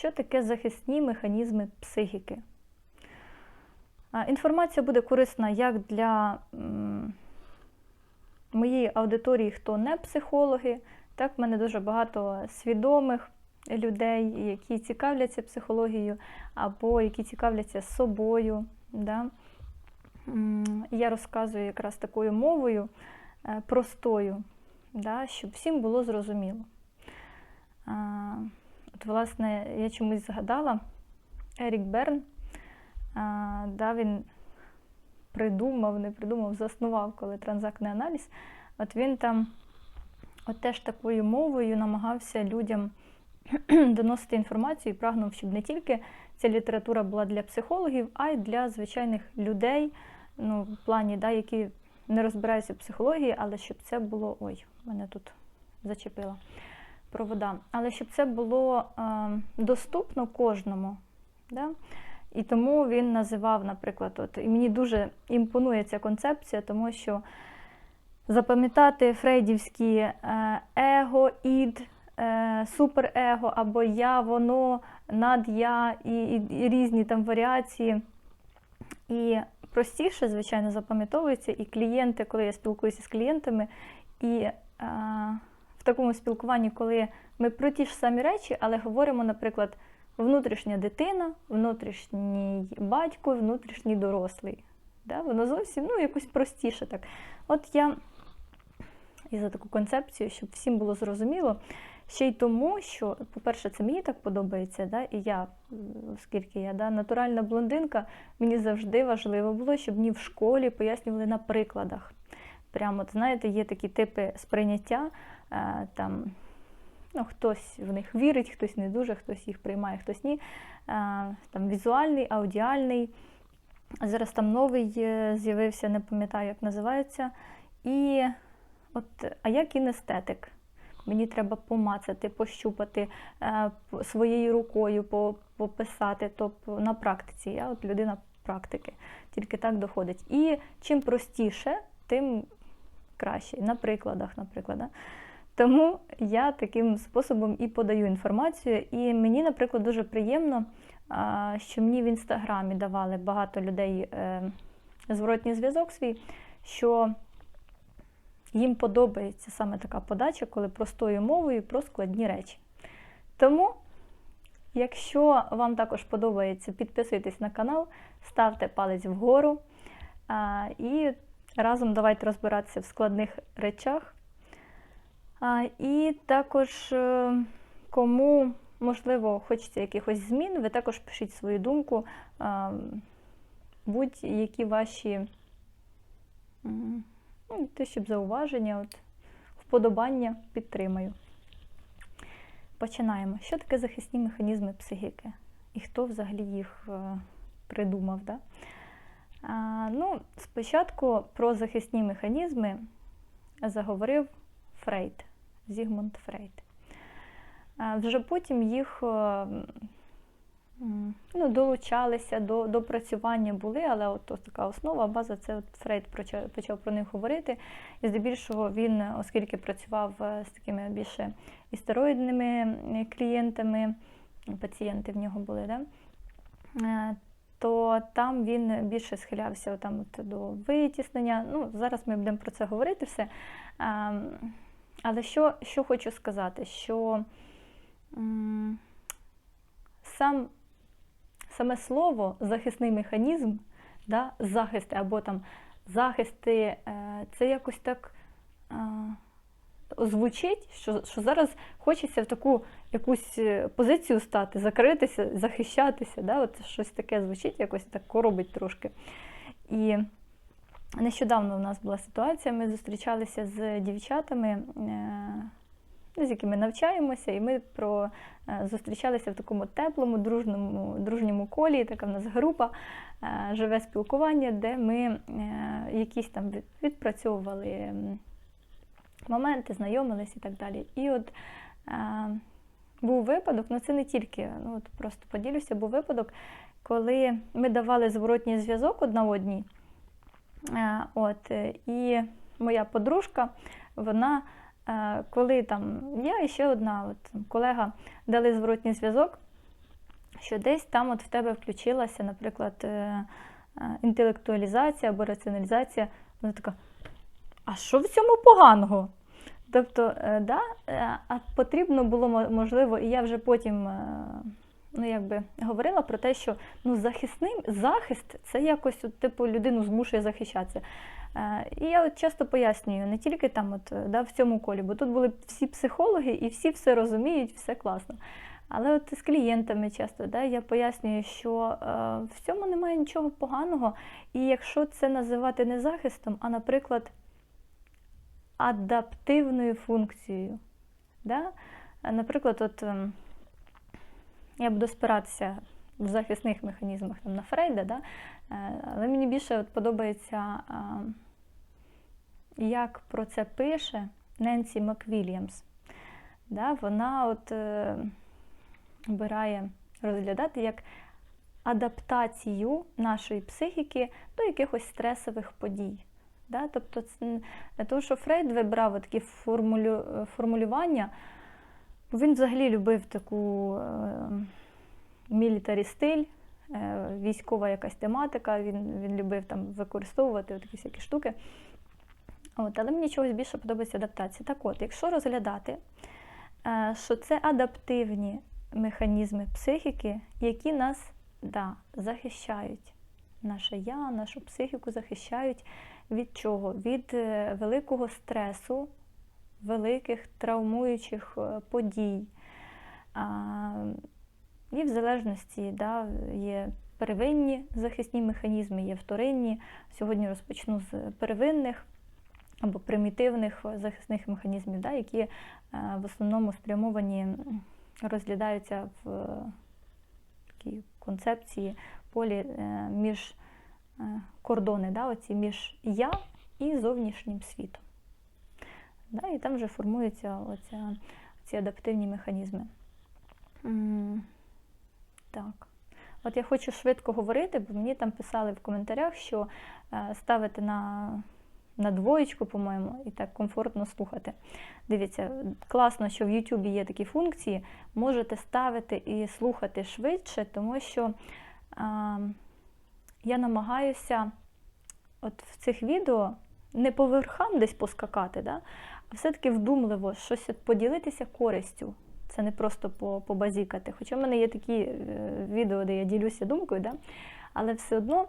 Що таке захисні механізми психіки? Інформація буде корисна як для моєї аудиторії, хто не психологи. Так, в мене дуже багато свідомих людей, які цікавляться психологією, або які цікавляться собою. Да? Я розказую якраз такою мовою е, простою, да, щоб всім було зрозуміло. От, власне, я чомусь згадала Ерік Берн, а, да, він придумав, не придумав, заснував, коли транзактний аналіз. От він там от теж такою мовою намагався людям доносити інформацію і прагнув, щоб не тільки ця література була для психологів, а й для звичайних людей, ну, в плані, да, які не розбираються в психології, але щоб це було. Ой, мене тут зачепила провода. Але щоб це було е, доступно кожному. Да? І тому він називав, наприклад, от, і мені дуже імпонує ця концепція, тому що запам'ятати фрейдівські е, его, ід, е, суперего або я, воно, надя і, і, і різні там варіації. І простіше, звичайно, запам'ятовується, і клієнти, коли я спілкуюся з клієнтами, і е, в такому спілкуванні, коли ми про ті ж самі речі, але говоримо, наприклад, внутрішня дитина, внутрішній батько, внутрішній дорослий. Да? Воно зовсім ну, якось простіше так. От я і за таку концепцію, щоб всім було зрозуміло. Ще й тому, що, по-перше, це мені так подобається, да? і я, оскільки я да, натуральна блондинка, мені завжди важливо було, щоб мені в школі пояснювали на прикладах. Прямо, знаєте, є такі типи сприйняття, е, там, ну, хтось в них вірить, хтось не дуже, хтось їх приймає, хтось ні. Е, там Візуальний, аудіальний. Зараз там новий е, з'явився, не пам'ятаю, як називається. І от, а я кінестетик. Мені треба помацати, пощупати своєю рукою, пописати, тобто на практиці. Я от людина практики, тільки так доходить. І чим простіше, тим краще. На прикладах, наприклад. Тому я таким способом і подаю інформацію. І мені, наприклад, дуже приємно, що мені в інстаграмі давали багато людей е, зворотній зв'язок свій, що їм подобається саме така подача, коли простою мовою про складні речі. Тому, якщо вам також подобається, підписуйтесь на канал, ставте палець вгору і разом давайте розбиратися в складних речах. А, І також, е, кому, можливо, хочеться якихось змін, ви також пишіть свою думку, будь-які ваші ну, те, щоб зауваження, от, вподобання підтримаю. Починаємо. Що таке захисні механізми психіки? І хто взагалі їх е, придумав? Да? Ну, спочатку про захисні механізми заговорив Фрейд, Зігмунд Фрейд. Вже потім їх е, ну, долучалися до допрацювання були, але от, ось така основа, база, це от Фрейд почав, почав про них говорити. І здебільшого він, оскільки працював е, з такими більше істероїдними е, клієнтами, пацієнти в нього були, да? То там він більше схилявся там, от, до витіснення. Ну, зараз ми будемо про це говорити все. Але що, що хочу сказати, що сам, саме слово захисний механізм, да, захисти або там захисти, е, це якось так е, звучить, що, що зараз хочеться в таку якусь е, позицію стати, закритися, захищатися. Да? От щось таке звучить, якось так коробить трошки. І нещодавно у нас була ситуація, ми зустрічалися з дівчатами, е, з якими навчаємося, і ми про, е, зустрічалися в такому теплому, дружному, дружньому колі, така в нас група, живе спілкування, де ми якісь там відпрацьовували моменти, знайомились і так далі. І от е, був випадок, ну це не тільки, ну от просто поділюся, був випадок, коли ми давали зворотній зв'язок одна одній. Е, От, е, і моя подружка, вона, е, коли там я і ще одна от, колега дали зворотній зв'язок, що десь там от в тебе включилася, наприклад, е, е, інтелектуалізація або раціоналізація. Вона така, а що в цьому поганого? Тобто, е, да, е, а потрібно було можливо, і я вже потім е, ну, якби, говорила про те, що ну, захисним, захист це якось от, типу, людину змушує захищатися. І я от часто пояснюю, не тільки там от, да, в цьому колі, бо тут були всі психологи і всі все розуміють, все класно. Але от з клієнтами часто да, я пояснюю, що е, в цьому немає нічого поганого, і якщо це називати не захистом, а, наприклад, адаптивною функцією. Да? Наприклад, от, ем, я буду спиратися в захисних механізмах там, на Фрейда, да? е, але мені більше от подобається, е, як про це пише Ненсі Маквільямс. Да? Вона от, е, обирає розглядати як адаптацію нашої психіки до якихось стресових подій. Да? Тобто, тому що Фрейд вибрав такі формулю, формулювання, він взагалі любив таку е, мілітарі стиль, е, військова якась тематика, він, він любив там використовувати такі всякі штуки. От, але мені чогось більше подобається адаптація. Так от, якщо розглядати, е, що це адаптивні механізми психіки, які нас да, захищають. Наше я, нашу психіку захищають від чого? Від е, великого стресу, великих травмуючих е, подій. І в залежності да, є первинні захисні механізми, є вторинні. Сьогодні розпочну з первинних або примітивних захисних механізмів, да, які е, в основному спрямовані, розглядаються в такій концепції полі між кордони, да, оці між я і зовнішнім світом. Да, і там вже формуються оця, ці адаптивні механізми. Так. От я хочу швидко говорити, бо мені там писали в коментарях, що е, ставити на, на двоєчку, по-моєму, і так комфортно слухати. Дивіться, класно, що в Ютубі є такі функції, можете ставити і слухати швидше, тому що а, я намагаюся от в цих відео не по верхам десь поскакати, да? а все-таки вдумливо щось поділитися користю. Це не просто побазікати. Хоча в мене є такі е, відео, де я ділюся думкою, да? але все одно,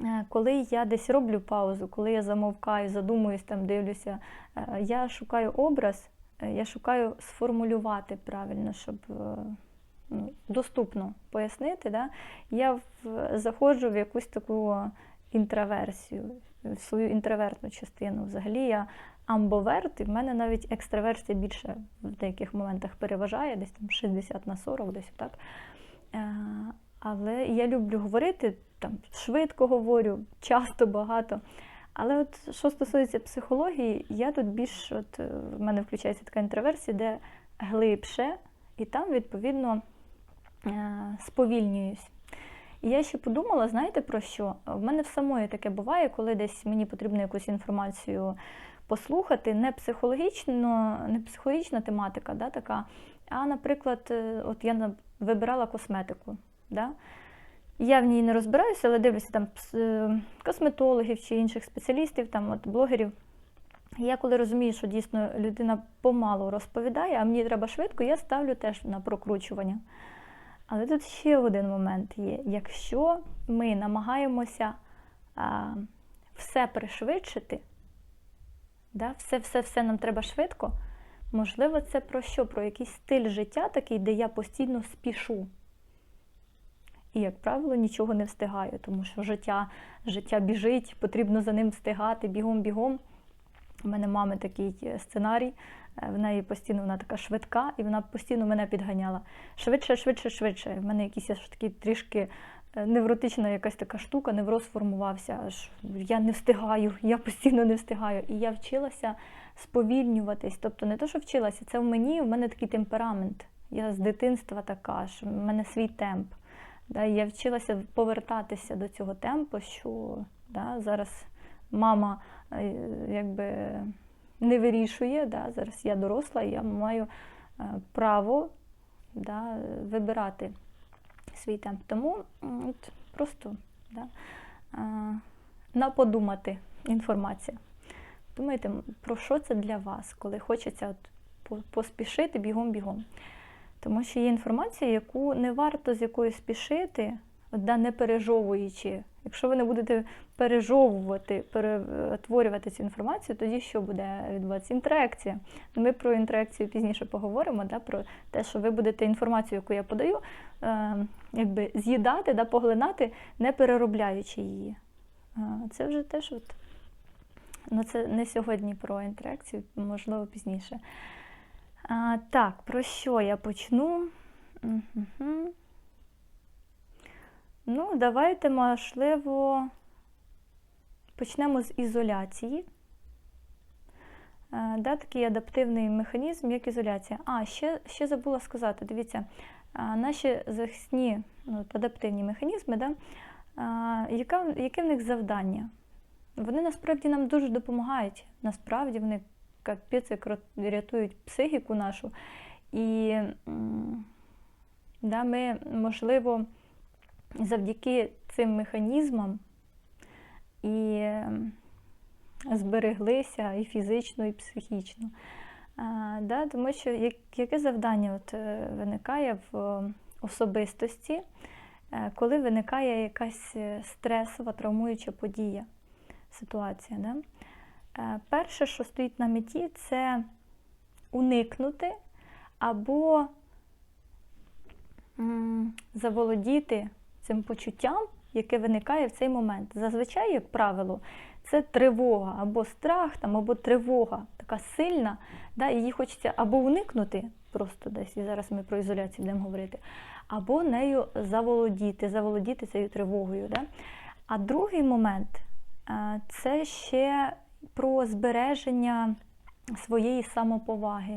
е, коли я десь роблю паузу, коли я замовкаю, задумуюсь, там дивлюся, е, я шукаю образ, я шукаю сформулювати правильно, щоб доступно пояснити. Да? Я заходжу в якусь таку інтроверсію, в свою інтровертну частину. Взагалі я амбоверт, і в мене навіть екстраверсія більше в деяких моментах переважає, десь там 60 на 40, десь так. Але я люблю говорити, там швидко говорю, часто, багато. Але от що стосується психології, я тут більш от е, в мене включається така інтроверсія, де глибше, і там, відповідно, е, сповільнююсь. І я ще подумала, знаєте про що? В мене в самої таке буває, коли десь мені потрібно якусь інформацію послухати, не психологічно, не психологічна тематика, да, така, а, наприклад, е, от я вибирала косметику. Да? Я в ній не розбираюся, але дивлюся там е, косметологів чи інших спеціалістів, там от блогерів. Я коли розумію, що дійсно людина помалу розповідає, а мені треба швидко, я ставлю теж на прокручування. Але тут ще один момент є. Якщо ми намагаємося а, все пришвидшити, да, все, все, все нам треба швидко, можливо, це про що? Про якийсь стиль життя такий, де я постійно спішу. І, як правило, нічого не встигаю, тому що життя, життя біжить, потрібно за ним встигати бігом-бігом. У мене мами такий е, сценарій, в неї постійно вона така швидка, і вона постійно мене підганяла. Швидше, швидше, швидше. В мене якийсь аж такий трішки е, невротична якась така штука, невроз формувався. Аж я не встигаю, я постійно не встигаю. І я вчилася сповільнюватись. Тобто не то, що вчилася, це в мені, в мене такий темперамент. Я з дитинства така, що в мене свій темп. Да, я вчилася повертатися до цього темпу, що да, зараз мама е, якби не вирішує. Да, зараз я доросла, я маю е, право да, вибирати свій темп. Тому от, просто да, а, на подумати інформація. Думайте, про що це для вас, коли хочеться от поспішити бігом-бігом. Тому що є інформація, яку не варто з якою спішити, да, не пережовуючи. Якщо ви не будете пережовувати, перетворювати цю інформацію, тоді що буде відбуватися? Інтеракція. Ну, Ми про інтеракцію пізніше поговоримо, да, про те, що ви будете інформацію, яку я подаю, е, якби з'їдати, да, поглинати, не переробляючи її. Е, Це вже теж от, ну, це не сьогодні про інтеракцію, можливо, пізніше. А, так, про що я почну? Мгм. Ну, давайте, можливо, почнемо з ізоляції. Е, Да, такий адаптивний механізм, як ізоляція. А, ще, ще забула сказати, дивіться, наші захисні ну, адаптивні механізми, да, яка, яке в них завдання? Вони насправді нам дуже допомагають. Насправді вони капець рятують психіку нашу. І да, ми, можливо, завдяки цим механізмам і ем, збереглися і фізично, і психічно. А, да, тому що як, яке завдання от, е, виникає в е, особистості, е, коли виникає якась е, стресова, травмуюча подія, ситуація. Да? Перше, що стоїть на меті, це уникнути або заволодіти цим почуттям, яке виникає в цей момент. Зазвичай, як правило, це тривога або страх, там, або тривога така сильна, да, її хочеться або уникнути, просто десь, і зараз ми про ізоляцію будемо говорити, або нею заволодіти, заволодіти цією тривогою. Да? А другий момент е, це ще про збереження своєї самоповаги.